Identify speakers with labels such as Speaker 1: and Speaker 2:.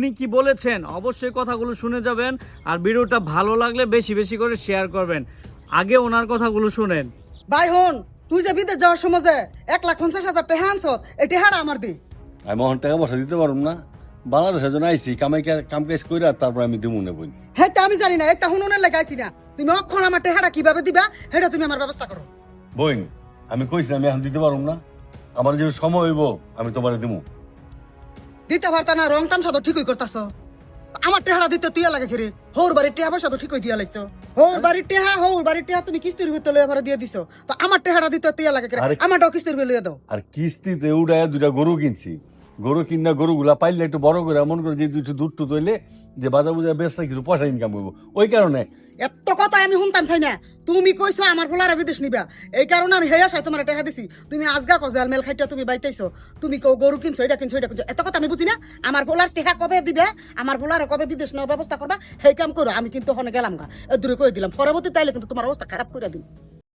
Speaker 1: উনি কি বলেছেন? অবশ্যই কথাগুলো শুনে যাবেন আর ভিডিওটা ভালো লাগলে বেশি বেশি করে শেয়ার করবেন। আগে ওনার কথাগুলো শুনেন।
Speaker 2: ভাই হন তুই যে বিদেশ যাওয়ার সময় যে এক লাখ পঞ্চাশ হাজার টাকা আনছ এটি হারা আমার দি।
Speaker 3: আমি মহন টাকা বসা দিতে পারব না। বাংলাদেশের জন্য আইসি কামাই কাম কাজ করে তারপর আমি দিব না বই
Speaker 2: হ্যাঁ আমি জানি না একটা হুনুনের লেগাইছি না। তুমি অক্ষণ আমার টেহারা কীভাবে দিবা সেটা তুমি আমার ব্যবস্থা করো।
Speaker 3: বইন আমি কইছি আমি এখন দিতে পারব না। আমার যে সময় হইব আমি তোমার দিব
Speaker 2: দিতে পারতা না রং তামসা তো ঠিকই করতাছ। আমার টেহারা দিতে তুই লাগে খেরে হোর বাড়ির টেহা পয়সা তো ঠিকই দিয়া লাগছো হোর বাড়ির টেহা হোর বাড়ির টেহা তুমি কিস্তির ভিতরে লয়ে ভরে দিয়ে দিছো। তো আমার টেহারা দিতে তুই লাগে খেরে আমার কিস্তির বিল দাও।
Speaker 3: আর কিস্তিতে উড়ায় দুটা গরু কিনছি। গরু কিনা গরুগুলা পাইলে একটু বড় করে মন করে যে দুটো দুধ টুধ হইলে যে বাজার বুঝা বেচতে কিছু পয়সা ইনকাম করব ওই কারণে
Speaker 2: এত কথা আমি শুনতাম চাই না। তুমি কইছো আমার পোলারে বিদেশ নিবা। এই কারণে আমি হেয়া সাই তোমার টেহা দিছি। তুমি আজগা কজাল মেল খাইটা তুমি বাইতাইছো তুমি কও গরু কিনছো, এটা কিনছো এটা কিনছো। এত কথা আমি বুঝি না। আমার পোলার টেহা কবে দিবে? আমার পোলারে কবে বিদেশ নেওয়ার ব্যবস্থা করবা? সেই কাম করো, আমি কিন্তু হনে গেলাম গা। দূরে কই দিলাম? পরবর্তী তাইলে কিন্তু তোমার অবস্থা খারাপ করে দিন